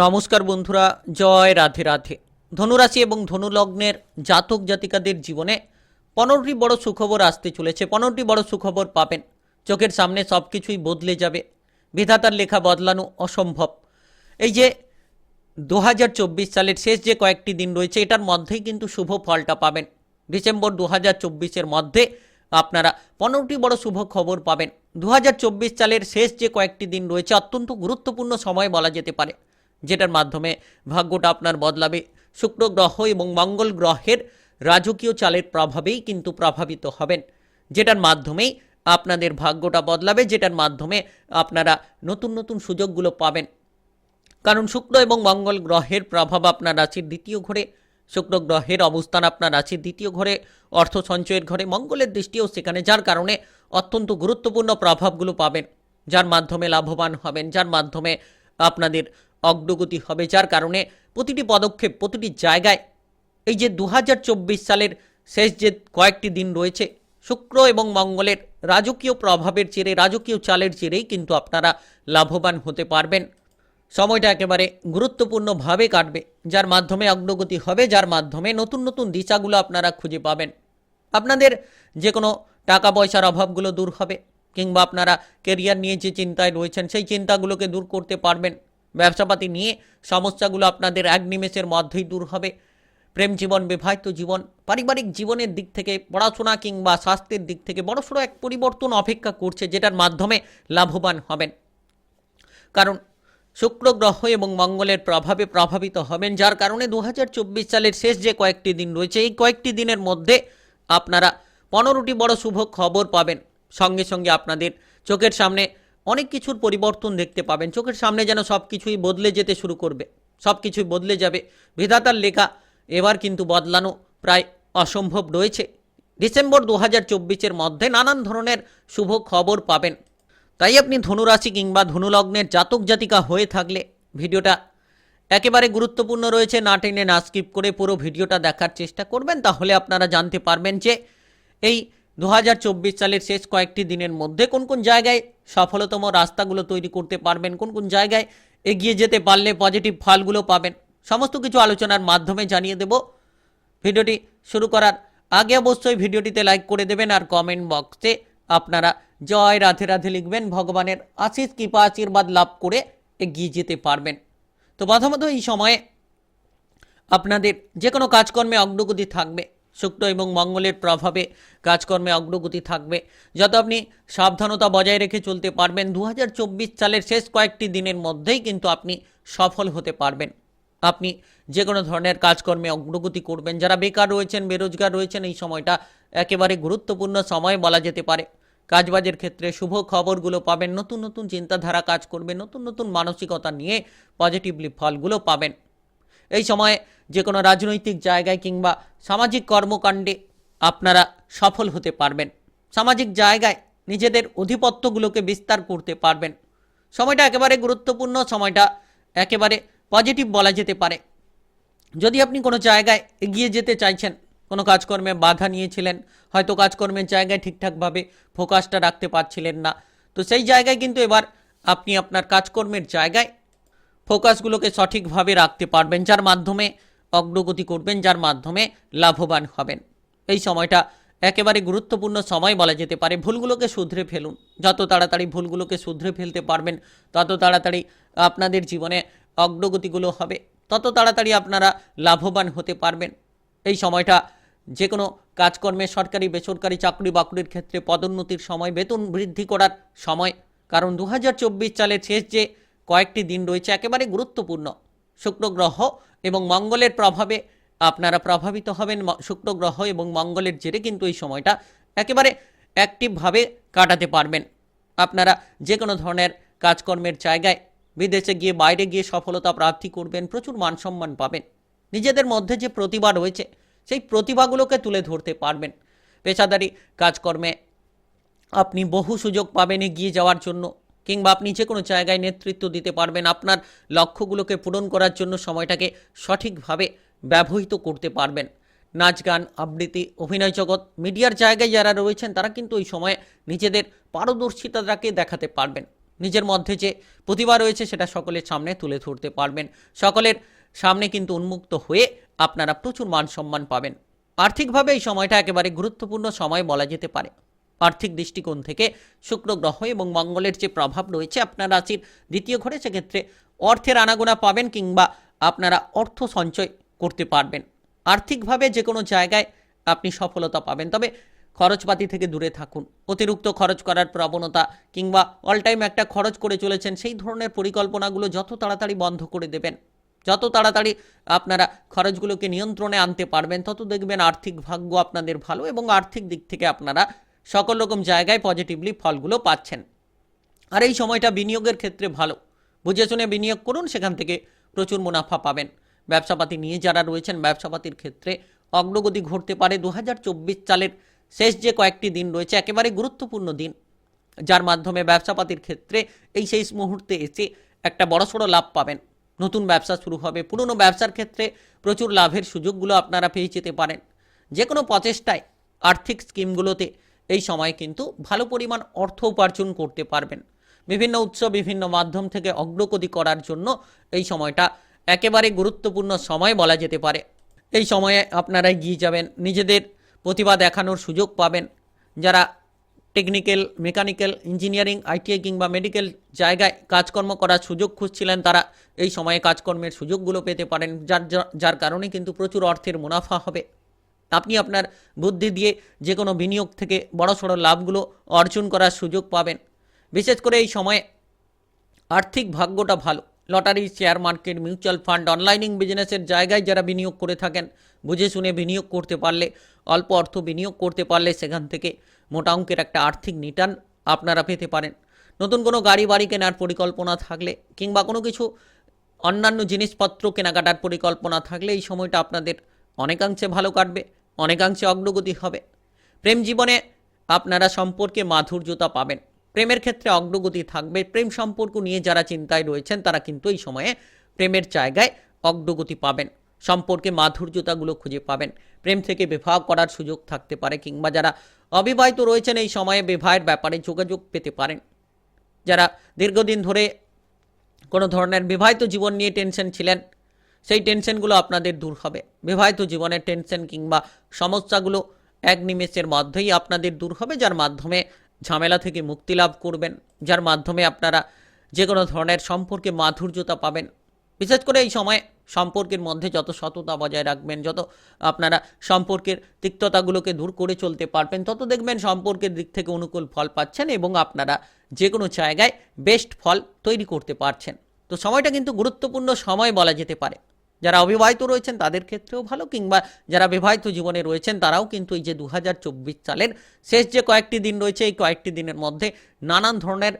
নমস্কার বন্ধুরা, জয় রাধে রাধে। ধনুরাশি এবং ধনুলগ্নের জাতক জাতিকাদের জীবনে পনেরোটি বড় সুখবর আসতে চলেছে। পনেরোটি বড় সুখবর পাবেন। চোখের সামনে সব কিছুই বদলে যাবে। বিধাতার লেখা বদলানো অসম্ভব। এই যে দু হাজার চব্বিশ সালের শেষ যে কয়েকটি দিন রয়েছে, এটার মধ্যেই কিন্তু শুভ ফলটা পাবেন। ডিসেম্বর দু হাজার মধ্যে আপনারা পনেরোটি বড় শুভ খবর পাবেন। দু হাজার চব্বিশ সালের শেষ যে কয়েকটি দিন রয়েছে, অত্যন্ত গুরুত্বপূর্ণ সময় বলা যেতে পারে। যেটার মাধ্যমে ভাগ্যটা আপনার বদলাবে। শুক্র গ্রহ এবং মঙ্গল গ্রহের রাজকীয় চালের প্রভাবেই কিন্তু প্রভাবিত হবেন, যেটার মাধ্যমেই আপনাদের ভাগ্যটা বদলাবে, যেটার মাধ্যমে আপনারা নতুন নতুন সুযোগগুলো পাবেন। কারণ শুক্র এবং মঙ্গল গ্রহের প্রভাব আপনার রাশির দ্বিতীয় ঘরে, শুক্র গ্রহের অবস্থান আপনার রাশির দ্বিতীয় ঘরে, অর্থ সঞ্চয়ের ঘরে, মঙ্গলের দৃষ্টিও সেখানে, যার কারণে অত্যন্ত গুরুত্বপূর্ণ প্রভাবগুলো পাবেন, যার মাধ্যমে লাভবান হবেন, যার মাধ্যমে আপনাদের অগ্রগতি হবে, যার কারণে প্রতিটি পদক্ষেপ, প্রতিটি জায়গায় এই যে দু হাজার চব্বিশ সালের শেষ যে কয়েকটি দিন রয়েছে, শুক্র এবং মঙ্গলের রাজকীয় প্রভাবের চেরে রাজকীয় চালের চেরেই কিন্তু আপনারা লাভবান হতে পারবেন। সময়টা একেবারে গুরুত্বপূর্ণভাবে কাটবে, যার মাধ্যমে অগ্রগতি হবে, যার মাধ্যমে নতুন নতুন দিশাগুলো আপনারা খুঁজে পাবেন। আপনাদের যে কোনো টাকা পয়সার অভাবগুলো দূর হবে, কিংবা আপনারা কেরিয়ার নিয়ে যে চিন্তায় রয়েছেন, সেই চিন্তাগুলোকে দূর করতে পারবেন। ব্যবসাপাতি নিয়ে সমস্যাগুলো আপনাদের এক নিমেষের মধ্যেই দূর হবে। প্রেম জীবন, বিবাহিত জীবন, পারিবারিক জীবনের দিক থেকে, পড়াশোনা কিংবা স্বাস্থ্যের দিক থেকে বড়সড় এক পরিবর্তন অপেক্ষা করছে, যেটার মাধ্যমে লাভবান হবেন। কারণ শুক্র গ্রহ এবং মঙ্গলের প্রভাবে প্রভাবিত হবেন, যার কারণে দু হাজার চব্বিশ সালের শেষ যে কয়েকটি দিন রয়েছে, এই কয়েকটি দিনের মধ্যে আপনারা পনেরোটি বড় শুভ খবর পাবেন। সঙ্গে সঙ্গে আপনাদের চোখের সামনে অনেক কিছুর পরিবর্তন দেখতে পাবেন। চোখের সামনে যেন সব কিছুই বদলে যেতে শুরু করবে। সব কিছুই বদলে যাবে। বিধাতার লেখা এবার কিন্তু বদলানো প্রায় অসম্ভব রয়েছে। ডিসেম্বর দু হাজার মধ্যে নানান ধরনের শুভ খবর পাবেন। তাই আপনি ধনুরাশি কিংবা ধনুলগ্নের জাতক জাতিকা হয়ে থাকলে ভিডিওটা একেবারে গুরুত্বপূর্ণ রয়েছে। না টেনে না স্কিপ করে পুরো ভিডিওটা দেখার চেষ্টা করবেন। তাহলে আপনারা জানতে পারবেন যে এই দু হাজার চব্বিশ সালের শেষ কয়েকটি দিনের মধ্যে কোন কোন জায়গায় সফলতম রাস্তাগুলো তৈরি করতে পারবেন, কোন কোন জায়গায় এগিয়ে যেতে পারলে পজিটিভ ফলগুলো পাবেন, সমস্ত কিছু আলোচনার মাধ্যমে জানিয়ে দেব। ভিডিওটি শুরু করার আগে অবশ্যই ভিডিওটিতে লাইক করে দেবেন আর কমেন্ট বক্সে আপনারা জয় রাধে রাধে লিখবেন, ভগবানের আশিস কৃপা, আশীর্বাদ লাভ করে এগিয়ে যেতে পারবেন। তো প্রথমত এই সময়ে আপনাদের যে কোনো কাজকর্মে অগ্রগতি থাকবে। শুক্র এবং মঙ্গলের প্রভাবে কাজকর্মে অগ্রগতি থাকবে। যত আপনি সাবধানতা বজায় রেখে চলতে পারবেন দু হাজার চব্বিশ সালের শেষ কয়েকটি দিনের মধ্যেই কিন্তু আপনি সফল হতে পারবেন। আপনি যে কোনো ধরনের কাজকর্মে অগ্রগতি করবেন। যারা বেকার রয়েছেন, বেরোজগার রয়েছেন, এই সময়টা একেবারে গুরুত্বপূর্ণ সময় বলা যেতে পারে। কাজবাজের ক্ষেত্রে শুভ খবরগুলো পাবেন, নতুন নতুন চিন্তাধারা কাজ করবে, নতুন নতুন মানসিকতা নিয়ে পজিটিভলি ফলগুলো পাবেন। এই সময়ে যে কোনো রাজনৈতিক জায়গায় কিংবা সামাজিক কর্মকাণ্ডে আপনারা সফল হতে পারবেন। সামাজিক জায়গায় নিজেদের অধিপত্যগুলোকে বিস্তার করতে পারবেন। সময়টা একেবারে গুরুত্বপূর্ণ, সময়টা একেবারে পজিটিভ বলা যেতে পারে। যদি আপনি কোনো জায়গায় এগিয়ে যেতে চাইছেন, কোনো কাজকর্মে বাধা নিয়েছিলেন, হয়তো কাজকর্মের জায়গায় ঠিকঠাকভাবে ফোকাসটা রাখতে পারছিলেন না, তো সেই জায়গায় কিন্তু এবার আপনি আপনার কাজকর্মের জায়গায় ফোকাসগুলোকে সঠিকভাবে রাখতে পারবেন, যার মাধ্যমে অগ্রগতি করবেন, যার মাধ্যমে লাভবান হবেন। এই সময়টা একেবারে গুরুত্বপূর্ণ সময় বলা যেতে পারে। ভুলগুলোকে শুধরে ফেলুন। যত তাড়াতাড়ি ভুলগুলোকে শুধরে ফেলতে পারবেন, তত তাড়াতাড়ি আপনাদের জীবনে অগ্রগতিগুলো হবে। তত তাড়াতাড়ি আপনারা লাভবান হতে পারবেন। এই সময়টা যে কোনো কাজকর্মে, সরকারি, বেসরকারি চাকরি বাকরির ক্ষেত্রে পদোন্নতির সময়, বেতন বৃদ্ধি করার সময়। কারণ দু সালের শেষ যে কয়েকটি দিন রয়েছে, একেবারে গুরুত্বপূর্ণ। শুক্র গ্রহ এবং মঙ্গলের প্রভাবে আপনারা প্রভাবিত হবেন। শুক্র গ্রহ এবং মঙ্গলের জেরে কিন্তু এই সময়টা একেবারে অ্যাক্টিভভাবে কাটাতে পারবেন। আপনারা যে কোনো ধরনের কাজকর্মের জায়গায় বিদেশে গিয়ে, বাইরে গিয়ে সফলতা প্রাপ্তি করবেন, প্রচুর মান সম্মান পাবেন। নিজেদের মধ্যে যে প্রতিভা রয়েছে, সেই প্রতিভাগুলোকে তুলে ধরতে পারবেন। পেশাদারি কাজকর্মে আপনি বহু সুযোগ পাবেন এগিয়ে যাওয়ার জন্য। কিংবা আপনি যে কোনো জায়গায় নেতৃত্ব দিতে পারবেন, আপনার লক্ষ্যগুলোকে পূরণ করার জন্য সময়টাকে সঠিকভাবে ব্যবহৃত করতে পারবেন। নাচ, গান, আবৃত্তি, অভিনয় জগৎ, মিডিয়ার জায়গায় যারা রয়েছেন, তারা কিন্তু এই সময়ে নিজেদের পারদর্শিতাটাকে দেখাতে পারবেন। নিজের মধ্যে যে প্রতিভা রয়েছে, সেটা সকলের সামনে তুলে ধরতে পারবেন। সকলের সামনে কিন্তু উন্মুক্ত হয়ে আপনারা প্রচুর মান সম্মান পাবেন। আর্থিকভাবে এই সময়টা একেবারে গুরুত্বপূর্ণ সময় বলা যেতে পারে। আর্থিক দৃষ্টিকোণ থেকে শুক্র গ্রহ এবং মঙ্গলের যে প্রভাব রয়েছে, আপনার রাশির দ্বিতীয় ঘরে সেক্ষেত্রে অর্থের আনাগোনা পাবেন কিংবা আপনারা অর্থ সঞ্চয় করতে পারবেন। আর্থিকভাবে যে কোনো জায়গায় আপনি সফলতা পাবেন, তবে খরচপাতি থেকে দূরে থাকুন। অতিরিক্ত খরচ করার প্রবণতা কিংবা অল টাইম একটা খরচ করে চলেছেন, সেই ধরনের পরিকল্পনাগুলো যত তাড়াতাড়ি বন্ধ করে দেবেন, যত তাড়াতাড়ি আপনারা খরচগুলোকে নিয়ন্ত্রণে আনতে পারবেন, তত দেখবেন আর্থিক ভাগ্য আপনাদের ভালো এবং আর্থিক দিক থেকে আপনারা সকল রকম জায়গায় পজিটিভলি ফলগুলো পাচ্ছেন। আর এই সময়টা বিনিয়োগের ক্ষেত্রে ভালো। বুঝে শুনে বিনিয়োগ করুন, সেখান থেকে প্রচুর মুনাফা পাবেন। ব্যবসাপাতি নিয়ে যারা রয়েছেন, ব্যবসাপাতির ক্ষেত্রে অগ্রগতি ঘটতে পারে। দু হাজার চব্বিশ সালের শেষ যে কয়েকটি দিন রয়েছে একেবারে গুরুত্বপূর্ণ দিন। যার মাধ্যমে ব্যবসাপাতির ক্ষেত্রে এই শেষ মুহূর্তে এসে একটা বড়সড় লাভ পাবেন। নতুন ব্যবসা শুরু হবে। পুরনো ব্যবসার ক্ষেত্রে প্রচুর লাভের সুযোগগুলো আপনারা পেয়ে যেতে পারেন। যে কোনো প্রচেষ্টায় আর্থিক স্কিমগুলোতে এই সময় কিন্তু ভালো পরিমাণ অর্থ উপার্জন করতে পারবেন। বিভিন্ন উৎস, বিভিন্ন মাধ্যম থেকে অগ্রগতি করার জন্য এই সময়টা একেবারে গুরুত্বপূর্ণ সময় বলা যেতে পারে। এই সময়ে আপনারা এগিয়ে যাবেন, নিজেদের প্রতিভা দেখানোর সুযোগ পাবেন। যারা টেকনিক্যাল মেকানিক্যাল ইঞ্জিনিয়ারিং আইটিআই কিংবা মেডিকেল জায়গায় কাজকর্ম করার সুযোগ খুঁজছিলেন, তারা এই সময়ে কাজকর্মের সুযোগগুলো পেতে পারেন, যার, যার- যার কারণে কিন্তু প্রচুর অর্থের মুনাফা হবে। আপনি আপনার বুদ্ধি দিয়ে যে কোনো বিনিয়োগ থেকে বড়সড় লাভগুলো অর্জন করার সুযোগ পাবেন। বিশেষ করে এই সময়ে আর্থিক ভাগ্যটা ভালো। Lottery, share market, mutual fund, অনলাইনিং বিজনেসের জায়গায় যারা বিনিয়োগ করে থাকেন, বুঝে শুনে বিনিয়োগ করতে পারলে, অল্প অর্থ বিনিয়োগ করতে পারলে সেখান থেকে মোটা অঙ্কের একটা আর্থিক রিটার্ন আপনারা পেতে পারেন। নতুন কোনো গাড়ি বাড়ি কেনার পরিকল্পনা থাকলে কিংবা কোনো কিছু অন্যান্য জিনিসপত্র কেনাকাটার পরিকল্পনা থাকলে এই সময়টা আপনাদের অনেকাংশে ভালো কাটবে। অনেকাংশে অগ্রগতি হবে। প্রেম জীবনে আপনারা সম্পর্কে মাধুর্যতা পাবেন। প্রেমের ক্ষেত্রে অগ্রগতি থাকবে। প্রেম সম্পর্ক নিয়ে যারা চিন্তায় রয়েছেন, তারা কিন্তু এই সময়ে প্রেমের জায়গায় অগ্রগতি পাবেন। সম্পর্কে মাধুর্যতাগুলো খুঁজে পাবেন। প্রেম থেকে বিবাহ করার সুযোগ থাকতে পারে কিংবা যারা অবিবাহিত রয়েছেন, এই সময়ে বিবাহের ব্যাপারে যোগাযোগ পেতে পারেন। যারা দীর্ঘদিন ধরে কোনো ধরনের বিবাহিত জীবন নিয়ে টেনশন ছিলেন সেই টেনশনগুলো আপনাদের দূর হবে। বিবাহিত জীবনের টেনশন কিংবা সমস্যাগুলো এক নিমেষের মধ্যেই আপনাদের দূর হবে, যার মাধ্যমে ঝামেলা থেকে মুক্তি লাভ করবেন, যার মাধ্যমে আপনারা যে কোনো ধরনের সম্পর্কে মাধুর্যতা পাবেন। বিশেষ করে এই সময় সম্পর্কের মধ্যে যত সততা বজায় রাখবেন, যত আপনারা সম্পর্কের তিক্ততাগুলোকে দূর করে চলতে পারবেন, তত দেখবেন সম্পর্কের দিক থেকে অনুকূল ফল পাচ্ছেন এবং আপনারা যে কোনো জায়গায় বেস্ট ফল তৈরি করতে পারছেন। তো সময়টা কিন্তু গুরুত্বপূর্ণ সময় বলা যেতে পারে। যারা অবিবাহিত রয়েছেন তাদের ক্ষেত্রেও ভালো, কিংবা যারা বিবাহিত জীবনে রয়েছেন তারাও কিন্তু এই যে দু হাজার চব্বিশ সালের শেষ যে কয়েকটি দিন রয়েছে, এই কয়েকটি দিনের মধ্যে নানান ধরনের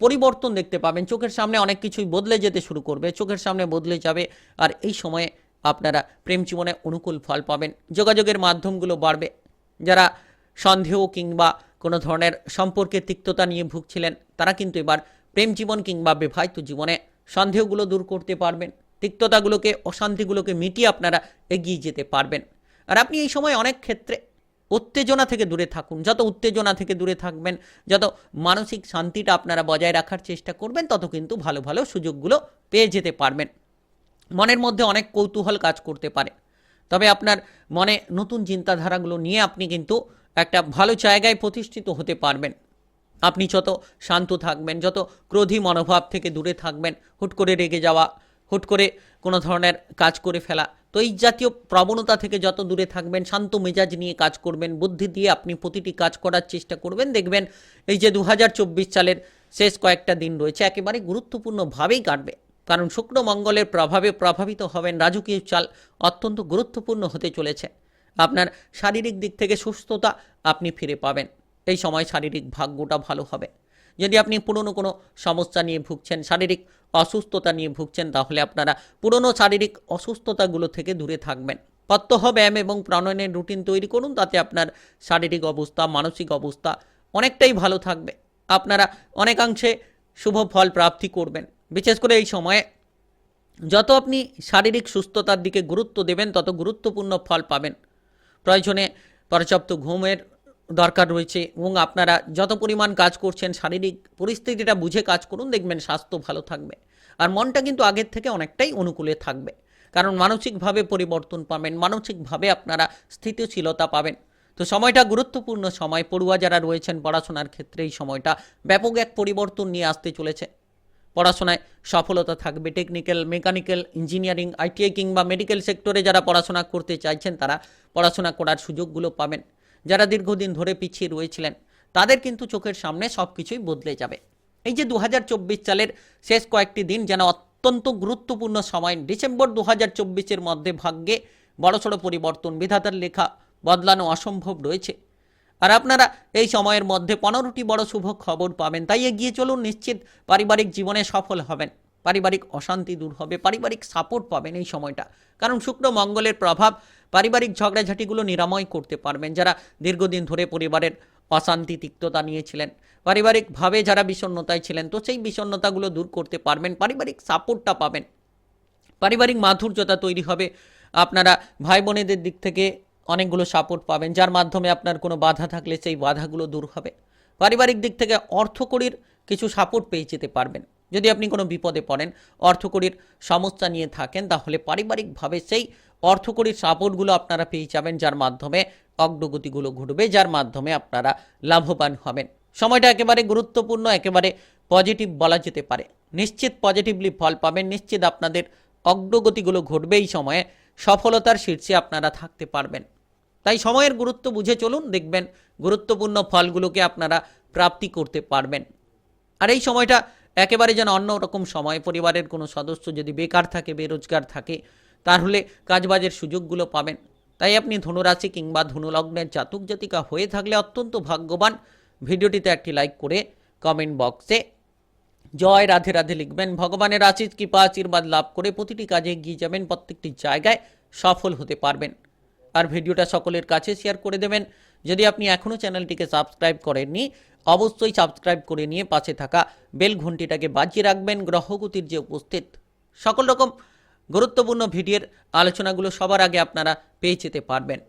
পরিবর্তন দেখতে পাবেন। চোখের সামনে অনেক কিছুই বদলে যেতে শুরু করবে, চোখের সামনে বদলে যাবে, আর এই সময়ে আপনারা প্রেম জীবনে অনুকূল ফল পাবেন। যোগাযোগের মাধ্যমগুলো বাড়বে। যারা সন্দেহ কিংবা কোনো ধরনের সম্পর্কের তিক্ততা নিয়ে ভুগছিলেন, তারা কিন্তু এবার প্রেম জীবন কিংবা বিবাহিত জীবনে সন্দেহগুলো দূর করতে পারবেন। তিক্ততাগুলোকে, অশান্তিগুলোকে মিটিয়ে আপনারা এগিয়ে যেতে পারবেন। আর আপনি এই সময় অনেক ক্ষেত্রে উত্তেজনা থেকে দূরে থাকুন। যত উত্তেজনা থেকে দূরে থাকবেন, যত মানসিক শান্তিটা আপনারা বজায় রাখার চেষ্টা করবেন, তত কিন্তু ভালো ভালো সুযোগগুলো পেয়ে যেতে পারবেন। মনের মধ্যে অনেক কৌতূহল কাজ করতে পারে। তবে আপনার মনে নতুন চিন্তাধারাগুলো নিয়ে আপনি কিন্তু একটা ভালো জায়গায় প্রতিষ্ঠিত হতে পারবেন। আপনি যত শান্ত থাকবেন, যত ক্রোধী মনোভাব থেকে দূরে থাকবেন, হুট করে রেগে যাওয়া হুট করে কোনো ধরনের কাজ করে ফেলা। তো এই জাতীয় প্রবণতা থেকে যত দূরে থাকবেন, শান্ত মেজাজ নিয়ে কাজ করবেন, বুদ্ধি দিয়ে আপনি প্রতিটি কাজ করার চেষ্টা করবেন। দেখবেন এই যে দু হাজার চব্বিশ সালের শেষ কয়েকটা দিন রয়েছে, একেবারে গুরুত্বপূর্ণভাবেই কাটবে। কারণ শুক্র মঙ্গলের প্রভাবে প্রভাবিত হবেন রাজকীয় চাল অত্যন্ত গুরুত্বপূর্ণ হতে চলেছে। আপনার শারীরিক দিক থেকে সুস্থতা আপনি ফিরে পাবেন। এই সময় শারীরিক ভাগ্যটা ভালো হবে। যদি আপনি পুরনো কোনো সমস্যা নিয়ে ভুগছেন, শারীরিক অসুস্থতা নিয়ে ভুগছেন, তাহলে আপনারা পুরনো শারীরিক অসুস্থতাগুলো থেকে দূরে থাকবেন। প্রত্যহ ব্যায়াম এবং প্রাণায়ামের রুটিন তৈরি করুন, তাতে আপনার শারীরিক অবস্থা, মানসিক অবস্থা অনেকটাই ভালো থাকবে। আপনারা অনেকাংশে শুভ ফল প্রাপ্তি করবেন। বিশেষ করে এই সময়ে যত আপনি শারীরিক সুস্থতার দিকে গুরুত্ব দেবেন, তত গুরুত্বপূর্ণ ফল পাবেন। প্রয়োজনে পর্যাপ্ত ঘুমের দরকার রয়েছে এবং আপনারা যত পরিমাণ কাজ করছেন, শারীরিক পরিস্থিতিটা বুঝে কাজ করুন, দেখবেন স্বাস্থ্য ভালো থাকবে। আর মনটা কিন্তু আগের থেকে অনেকটাই অনুকূলে থাকবে। কারণ মানসিকভাবে পরিবর্তন পাবেন, মানসিকভাবে আপনারা স্থিতিশীলতা পাবেন। তো সময়টা গুরুত্বপূর্ণ সময়, পড়ুয়া যারা রয়েছেন পড়াশোনার ক্ষেত্রে এই সময়টা ব্যাপক এক পরিবর্তন নিয়ে আসতে চলেছে। পড়াশোনায় সফলতা থাকবে টেকনিক্যাল মেকানিক্যাল ইঞ্জিনিয়ারিং আইটিআই কিংবা মেডিকেল সেক্টরে যারা পড়াশোনা করতে চাইছেন, তারা পড়াশোনা করার সুযোগগুলো পাবেন। যারা দীর্ঘদিন ধরে পিছিয়ে রয়েছিলেন, তাদের কিন্তু চোখের সামনে সব কিছুই বদলে যাবে। এই যে দু হাজার চব্বিশ সালের শেষ কয়েকটি দিন যেন অত্যন্ত গুরুত্বপূর্ণ সময়, ডিসেম্বর দু হাজার মধ্যে ভাগ্যে বড়সড় পরিবর্তন, বিধাতার লেখা বদলানো অসম্ভব রয়েছে। আর আপনারা এই সময়ের মধ্যে পনেরোটি বড় শুভ খবর পাবেন, তাই এগিয়ে চলুন, নিশ্চিত পারিবারিক জীবনে সফল হবেন। পারিবারিক অশান্তি দূর হবে, পারিবারিক সাপোর্ট পাবেন এই সময়টা। কারণ শুক্র মঙ্গলের প্রভাব পারিবারিক ঝগড়াঝাটিগুলো নিরাময় করতে পারবেন। যারা দীর্ঘদিন ধরে পরিবারের অশান্তি, তিক্ততা নিয়েছিলেন, পারিবারিকভাবে যারা বিষণ্ণতায় ছিলেন, তো সেই বিষণ্ণতাগুলো দূর করতে পারবেন, পারিবারিক সাপোর্টটা পাবেন। পারিবারিক মাধুর্যতা তৈরি হবে। আপনারা ভাই বোনেদের দিক থেকে অনেকগুলো সাপোর্ট পাবেন, যার মাধ্যমে আপনার কোনো বাধা থাকলে সেই বাধাগুলো দূর হবে। পারিবারিক দিক থেকে অর্থকড়ির কিছু সাপোর্ট পেয়ে যেতে পারবেন। যদি আপনি কোনো বিপদে পড়েন, অর্থকড়ির সমস্যা নিয়ে থাকেন, তাহলে পারিবারিকভাবে সেই অর্থকড়ির সাপোর্টগুলো আপনারা পেয়ে যাবেন, যার মাধ্যমে অগ্রগতিগুলো ঘটবে, যার মাধ্যমে আপনারা লাভবান হবেন। সময়টা একেবারে গুরুত্বপূর্ণ, একেবারে পজিটিভ বলা যেতে পারে। নিশ্চিত পজিটিভলি ফল পাবেন, নিশ্চিত আপনাদের অগ্রগতিগুলো ঘটবে, এই সময়ে সফলতার শীর্ষে আপনারা থাকতে পারবেন। তাই সময়ের গুরুত্ব বুঝে চলুন, দেখবেন গুরুত্বপূর্ণ ফলগুলোকে আপনারা প্রাপ্তি করতে পারবেন। আর এই সময়টা একেবারে যেন অন্যরকম সময়, পরিবারের কোনো সদস্য যদি বেকার থাকে, বেরোজগার থাকে, তাহলে কাজবাজের সুযোগগুলো পাবেন। তাই আপনি ধনুরাশি কিংবা ধনুলগ্নের জাতক জাতিকা হয়ে থাকলে অত্যন্ত ভাগ্যবান। ভিডিওটিতে একটি লাইক করে কমেন্ট বক্সে জয় রাধে রাধে লিখবেন। ভগবানের আশিস কৃপা, আশীর্বাদ লাভ করে প্রতিটি কাজে এগিয়ে যাবেন, প্রত্যেকটি জায়গায় সফল হতে পারবেন। আর ভিডিওটা সকলের কাছে শেয়ার করে দেবেন। যদি আপনি এখনও চ্যানেলটিকে সাবস্ক্রাইব করেননি অবশ্যই সাবস্ক্রাইব করে নিয়ে পাশে থাকা বেল ঘণ্টিটাকে বাজিয়ে রাখবেন গ্রহগতির যে উপস্থিত। সকল রকম গুরুত্বপূর্ণ ভিডিওর আলোচনাগুলো সবার আগে আপনারা পেয়ে যেতে পারবেন।